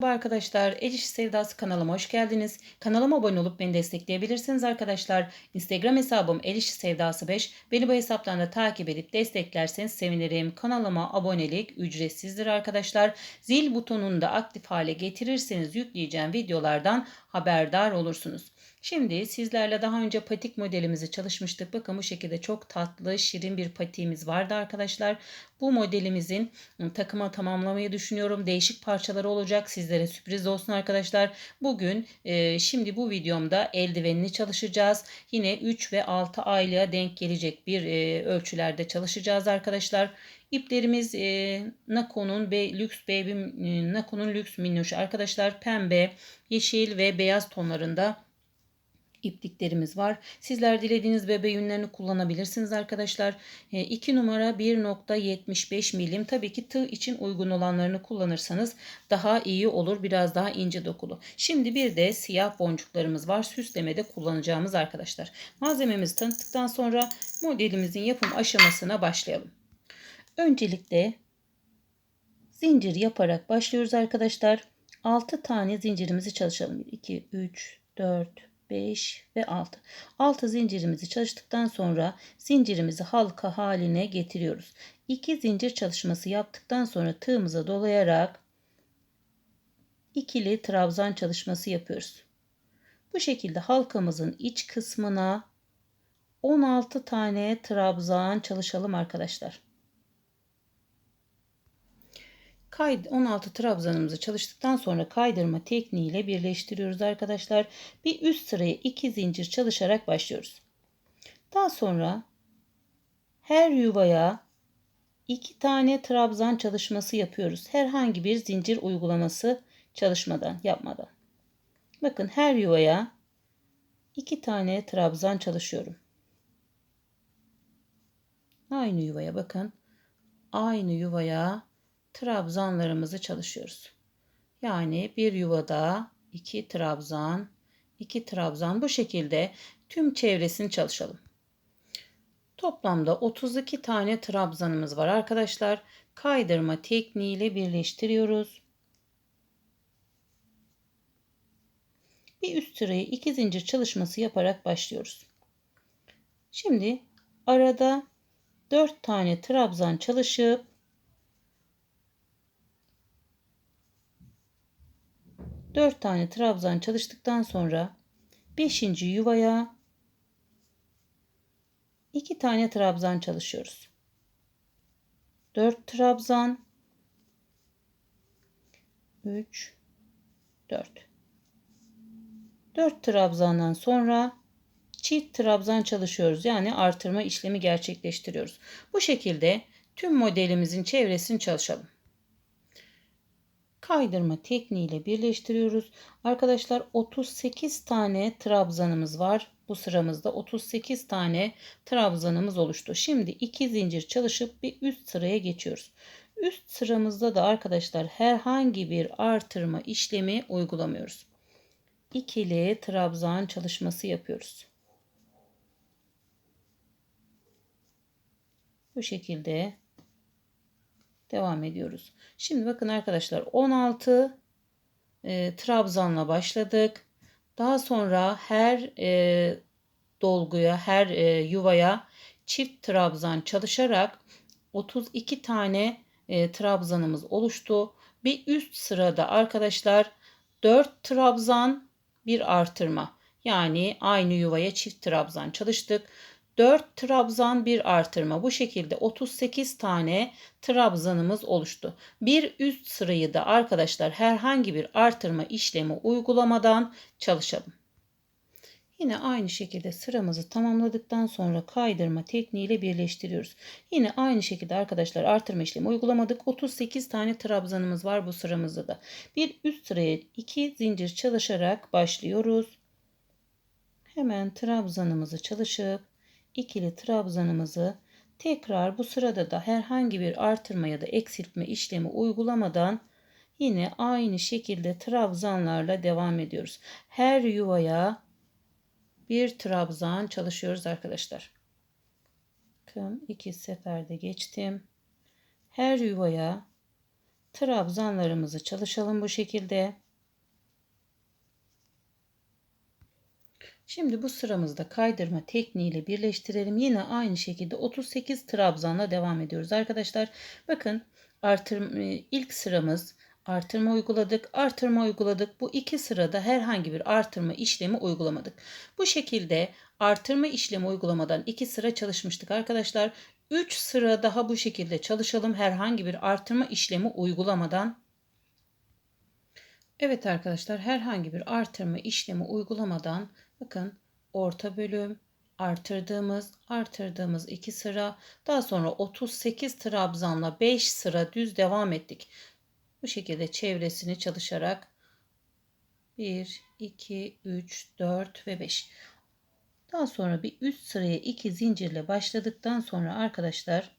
Merhaba arkadaşlar, El İşi Sevdası kanalıma hoş geldiniz. Kanalıma abone olup beni destekleyebilirsiniz arkadaşlar. Instagram hesabım El İşi Sevdası 5. Beni bu hesaptan da takip edip desteklerseniz sevinirim. Kanalıma abonelik ücretsizdir arkadaşlar. Zil butonunu da aktif hale getirirseniz yükleyeceğim videolardan haberdar olursunuz. Şimdi sizlerle daha önce patik modelimizi çalışmıştık. Bakın bu şekilde çok tatlı, şirin bir patiğimiz vardı arkadaşlar. Bu modelimizin ıı, takıma tamamlamayı düşünüyorum. Değişik parçaları olacak. Sizlere sürpriz olsun arkadaşlar. Bugün e, şimdi bu videomda eldivenini çalışacağız. Yine 3 ve 6 aylığa denk gelecek bir e, ölçülerde çalışacağız arkadaşlar. İplerimiz e, Nako'nun ve Lux Baby e, Nako'nun Lux Minnoş arkadaşlar pembe, yeşil ve beyaz tonlarında ipliklerimiz var. Sizler dilediğiniz bebe yünlerini kullanabilirsiniz arkadaşlar. 2 e, numara 1.75 milim. Tabii ki tığ için uygun olanlarını kullanırsanız daha iyi olur. Biraz daha ince dokulu. Şimdi bir de siyah boncuklarımız var. Süslemede kullanacağımız arkadaşlar. Malzememizi tanıttıktan sonra modelimizin yapım aşamasına başlayalım. Öncelikle zincir yaparak başlıyoruz arkadaşlar. 6 tane zincirimizi çalışalım. 2, 3, 4, 5 ve 6. 6 zincirimizi çalıştıktan sonra zincirimizi halka haline getiriyoruz. 2 zincir çalışması yaptıktan sonra tığımıza dolayarak ikili trabzan çalışması yapıyoruz. Bu şekilde halkamızın iç kısmına 16 tane trabzan çalışalım arkadaşlar. Kayd 16 trabzanımızı çalıştıktan sonra kaydırma tekniğiyle birleştiriyoruz arkadaşlar. Bir üst sıraya 2 zincir çalışarak başlıyoruz. Daha sonra her yuvaya 2 tane trabzan çalışması yapıyoruz. Herhangi bir zincir uygulaması çalışmadan, yapmadan. Bakın her yuvaya 2 tane trabzan çalışıyorum. Aynı yuvaya bakın. Aynı yuvaya trabzanlarımızı çalışıyoruz. Yani bir yuvada iki trabzan, iki trabzan bu şekilde tüm çevresini çalışalım. Toplamda 32 tane trabzanımız var arkadaşlar. Kaydırma tekniğiyle birleştiriyoruz. Bir üst sıraya iki zincir çalışması yaparak başlıyoruz. Şimdi arada 4 tane trabzan çalışıp 4 tane trabzan çalıştıktan sonra 5. yuvaya 2 tane trabzan çalışıyoruz. 4 trabzan 3 4 4 trabzandan sonra çift trabzan çalışıyoruz. Yani artırma işlemi gerçekleştiriyoruz. Bu şekilde tüm modelimizin çevresini çalışalım kaydırma tekniğiyle birleştiriyoruz. Arkadaşlar 38 tane trabzanımız var. Bu sıramızda 38 tane trabzanımız oluştu. Şimdi 2 zincir çalışıp bir üst sıraya geçiyoruz. Üst sıramızda da arkadaşlar herhangi bir artırma işlemi uygulamıyoruz. İkili trabzan çalışması yapıyoruz. Bu şekilde Devam ediyoruz. Şimdi bakın arkadaşlar 16 e, trabzanla başladık. Daha sonra her e, dolguya, her e, yuvaya çift trabzan çalışarak 32 tane e, trabzanımız oluştu. Bir üst sırada arkadaşlar 4 trabzan bir artırma. Yani aynı yuvaya çift trabzan çalıştık. 4 trabzan bir artırma. Bu şekilde 38 tane trabzanımız oluştu. Bir üst sırayı da arkadaşlar herhangi bir artırma işlemi uygulamadan çalışalım. Yine aynı şekilde sıramızı tamamladıktan sonra kaydırma tekniğiyle birleştiriyoruz. Yine aynı şekilde arkadaşlar artırma işlemi uygulamadık. 38 tane trabzanımız var bu sıramızda da. Bir üst sıraya 2 zincir çalışarak başlıyoruz. Hemen trabzanımızı çalışıp ikili trabzanımızı tekrar bu sırada da herhangi bir artırma ya da eksiltme işlemi uygulamadan yine aynı şekilde trabzanlarla devam ediyoruz. Her yuvaya bir trabzan çalışıyoruz arkadaşlar. Bakın iki seferde geçtim. Her yuvaya trabzanlarımızı çalışalım bu şekilde. Şimdi bu sıramızda kaydırma tekniğiyle birleştirelim. Yine aynı şekilde 38 trabzanla devam ediyoruz arkadaşlar. Bakın artırma, ilk sıramız artırma uyguladık, artırma uyguladık. Bu iki sırada herhangi bir artırma işlemi uygulamadık. Bu şekilde artırma işlemi uygulamadan iki sıra çalışmıştık arkadaşlar. 3 sıra daha bu şekilde çalışalım herhangi bir artırma işlemi uygulamadan. Evet arkadaşlar herhangi bir artırma işlemi uygulamadan bakın orta bölüm artırdığımız artırdığımız 2 sıra daha sonra 38 trabzanla 5 sıra düz devam ettik. Bu şekilde çevresini çalışarak 1 2 3 4 ve 5 daha sonra bir üst sıraya 2 zincirle başladıktan sonra arkadaşlar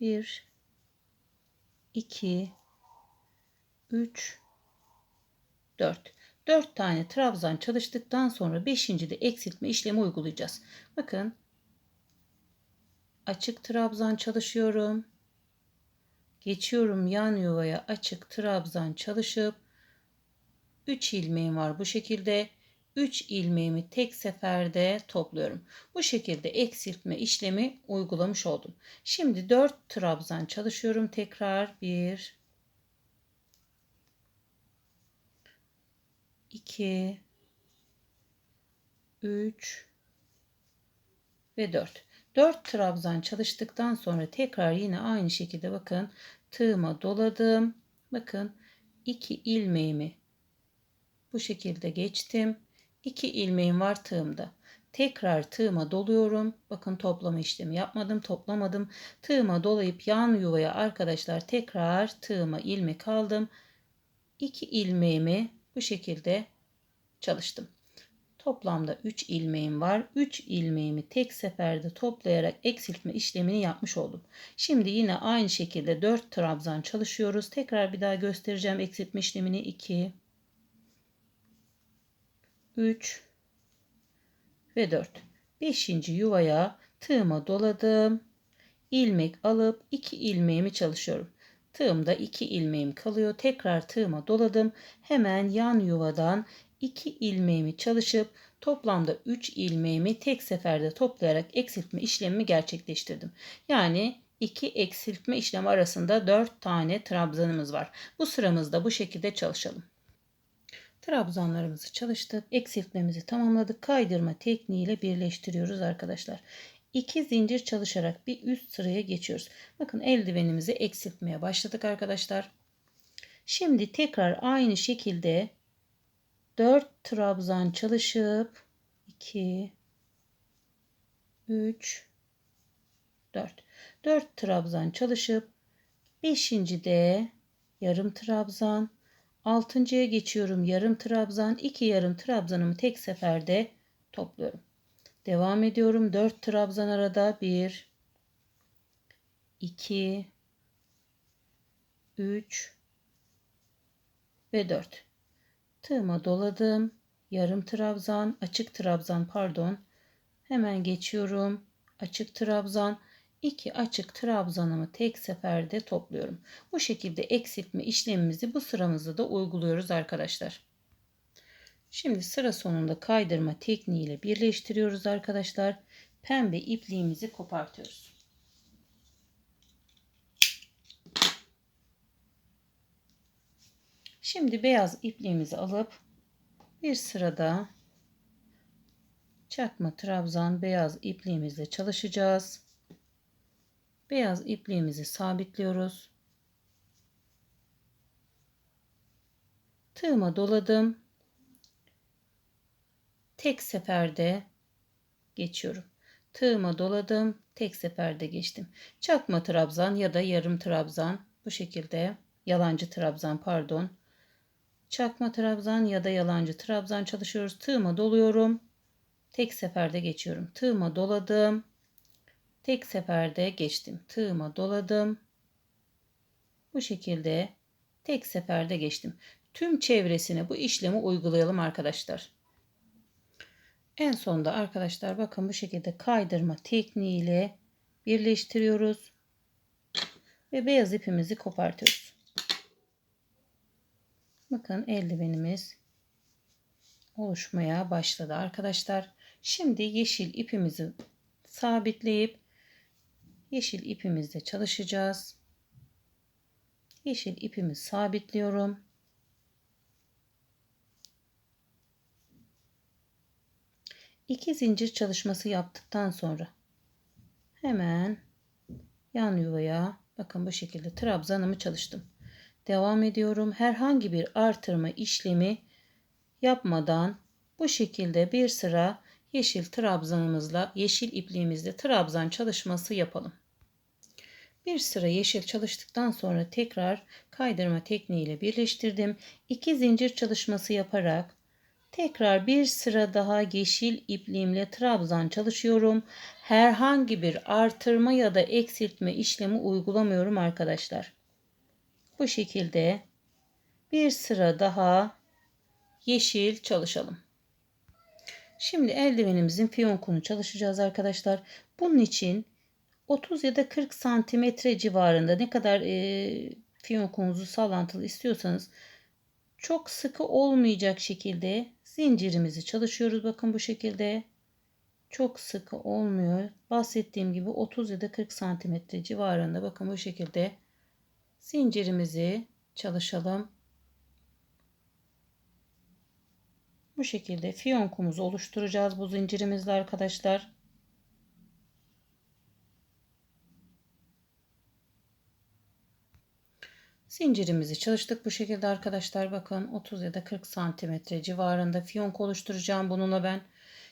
bir, iki, üç, dört. 4 tane trabzan çalıştıktan sonra 5. de eksiltme işlemi uygulayacağız. Bakın açık trabzan çalışıyorum. Geçiyorum yan yuvaya açık trabzan çalışıp 3 ilmeğim var bu şekilde. 3 ilmeğimi tek seferde topluyorum. Bu şekilde eksiltme işlemi uygulamış oldum. Şimdi 4 trabzan çalışıyorum tekrar. 1 2 3 ve 4. 4 trabzan çalıştıktan sonra tekrar yine aynı şekilde bakın tığıma doladım. Bakın 2 ilmeğimi bu şekilde geçtim. 2 ilmeğim var tığımda. Tekrar tığıma doluyorum. Bakın toplama işlemi yapmadım, toplamadım. Tığıma dolayıp yan yuvaya arkadaşlar tekrar tığıma ilmek aldım. 2 ilmeğimi bu şekilde çalıştım. Toplamda 3 ilmeğim var. 3 ilmeğimi tek seferde toplayarak eksiltme işlemini yapmış oldum. Şimdi yine aynı şekilde 4 trabzan çalışıyoruz. Tekrar bir daha göstereceğim eksiltme işlemini 2 3 ve 4. 5. yuvaya tığıma doladım. ilmek alıp 2 ilmeğimi çalışıyorum. Tığımda 2 ilmeğim kalıyor. Tekrar tığıma doladım. Hemen yan yuvadan 2 ilmeğimi çalışıp toplamda 3 ilmeğimi tek seferde toplayarak eksiltme işlemimi gerçekleştirdim. Yani 2 eksiltme işlemi arasında 4 tane trabzanımız var. Bu sıramızda bu şekilde çalışalım. Trabzanlarımızı çalıştık. Eksiltmemizi tamamladık. Kaydırma tekniğiyle birleştiriyoruz arkadaşlar. 2 zincir çalışarak bir üst sıraya geçiyoruz. Bakın eldivenimizi eksiltmeye başladık arkadaşlar. Şimdi tekrar aynı şekilde 4 trabzan çalışıp 2 3 4 4 trabzan çalışıp 5. de yarım trabzan 6.ya geçiyorum. Yarım trabzan 2 yarım trabzanımı tek seferde topluyorum. Devam ediyorum. 4 trabzan arada. 1 2 3 ve 4 tığıma doladım. Yarım trabzan açık trabzan pardon. Hemen geçiyorum. Açık trabzan 2 açık trabzanımı tek seferde topluyorum. Bu şekilde eksiltme işlemimizi bu sıramızda da uyguluyoruz arkadaşlar. Şimdi sıra sonunda kaydırma tekniğiyle birleştiriyoruz arkadaşlar. Pembe ipliğimizi kopartıyoruz. Şimdi beyaz ipliğimizi alıp bir sırada çakma trabzan beyaz ipliğimizle çalışacağız. Beyaz ipliğimizi sabitliyoruz. Tığıma doladım. Tek seferde geçiyorum. Tığıma doladım. Tek seferde geçtim. Çakma trabzan ya da yarım trabzan bu şekilde yalancı trabzan pardon. Çakma trabzan ya da yalancı trabzan çalışıyoruz. Tığıma doluyorum. Tek seferde geçiyorum. Tığıma doladım. Tek seferde geçtim. Tığıma doladım. Bu şekilde tek seferde geçtim. Tüm çevresine bu işlemi uygulayalım arkadaşlar. En sonda arkadaşlar bakın bu şekilde kaydırma tekniğiyle birleştiriyoruz. Ve beyaz ipimizi kopartıyoruz. Bakın eldivenimiz oluşmaya başladı arkadaşlar. Şimdi yeşil ipimizi sabitleyip yeşil ipimizle çalışacağız. Yeşil ipimi sabitliyorum. İki zincir çalışması yaptıktan sonra hemen yan yuvaya bakın bu şekilde trabzanımı çalıştım. Devam ediyorum. Herhangi bir artırma işlemi yapmadan bu şekilde bir sıra yeşil trabzanımızla yeşil ipliğimizle trabzan çalışması yapalım. Bir sıra yeşil çalıştıktan sonra tekrar kaydırma tekniğiyle birleştirdim. İki zincir çalışması yaparak tekrar bir sıra daha yeşil ipliğimle trabzan çalışıyorum. Herhangi bir artırma ya da eksiltme işlemi uygulamıyorum arkadaşlar. Bu şekilde bir sıra daha yeşil çalışalım. Şimdi eldivenimizin fiyonkunu çalışacağız arkadaşlar. Bunun için 30 ya da 40 santimetre civarında ne kadar e, fiyonkunuzu sallantılı istiyorsanız çok sıkı olmayacak şekilde zincirimizi çalışıyoruz. Bakın bu şekilde çok sıkı olmuyor. Bahsettiğim gibi 30 ya da 40 santimetre civarında bakın bu şekilde zincirimizi çalışalım. Bu şekilde fiyonkumuzu oluşturacağız bu zincirimizle arkadaşlar. Zincirimizi çalıştık bu şekilde arkadaşlar. Bakın 30 ya da 40 santimetre civarında fiyonk oluşturacağım bununla ben.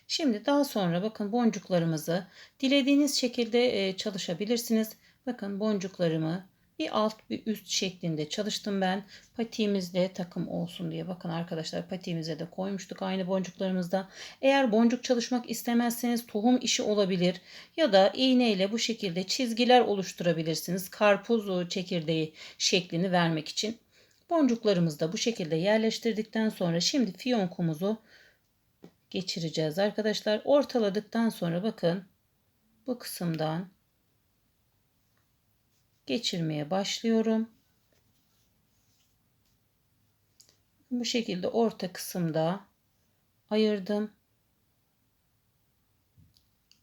Şimdi daha sonra bakın boncuklarımızı dilediğiniz şekilde çalışabilirsiniz. Bakın boncuklarımı bir alt bir üst şeklinde çalıştım ben. Patiğimizde takım olsun diye. Bakın arkadaşlar patiğimize de koymuştuk aynı boncuklarımızda. Eğer boncuk çalışmak istemezseniz tohum işi olabilir. Ya da iğneyle bu şekilde çizgiler oluşturabilirsiniz. Karpuz çekirdeği şeklini vermek için. Boncuklarımızı da bu şekilde yerleştirdikten sonra şimdi fiyonkumuzu geçireceğiz arkadaşlar. Ortaladıktan sonra bakın bu kısımdan geçirmeye başlıyorum. Bu şekilde orta kısımda ayırdım.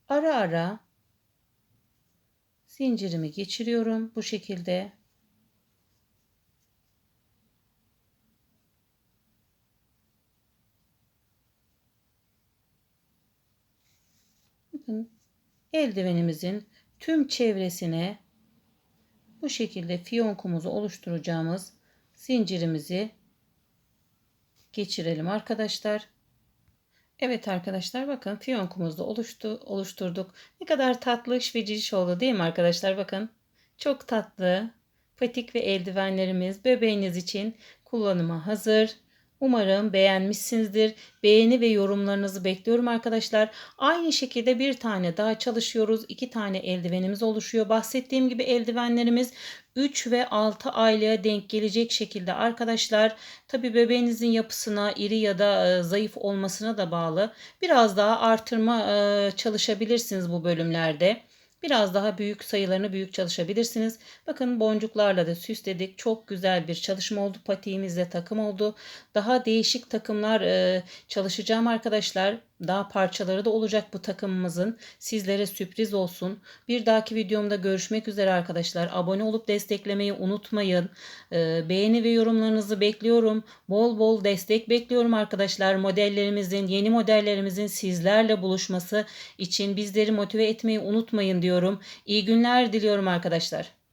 Ara ara zincirimi geçiriyorum bu şekilde. Bakın eldivenimizin tüm çevresine bu şekilde fiyonkumuzu oluşturacağımız zincirimizi geçirelim arkadaşlar. Evet arkadaşlar bakın fiyonkumuzu oluştu, oluşturduk. Ne kadar tatlı ve ciciş oldu değil mi arkadaşlar bakın. Çok tatlı patik ve eldivenlerimiz bebeğiniz için kullanıma hazır. Umarım beğenmişsinizdir. Beğeni ve yorumlarınızı bekliyorum arkadaşlar. Aynı şekilde bir tane daha çalışıyoruz. İki tane eldivenimiz oluşuyor. Bahsettiğim gibi eldivenlerimiz 3 ve 6 aylaya denk gelecek şekilde arkadaşlar. Tabi bebeğinizin yapısına iri ya da e, zayıf olmasına da bağlı. Biraz daha artırma e, çalışabilirsiniz bu bölümlerde. Biraz daha büyük sayılarını büyük çalışabilirsiniz. Bakın boncuklarla da süsledik. Çok güzel bir çalışma oldu. Patiğimizle takım oldu. Daha değişik takımlar çalışacağım arkadaşlar. Daha parçaları da olacak bu takımımızın. Sizlere sürpriz olsun. Bir dahaki videomda görüşmek üzere arkadaşlar. Abone olup desteklemeyi unutmayın. Ee, beğeni ve yorumlarınızı bekliyorum. Bol bol destek bekliyorum arkadaşlar. Modellerimizin, yeni modellerimizin sizlerle buluşması için bizleri motive etmeyi unutmayın diyorum. İyi günler diliyorum arkadaşlar.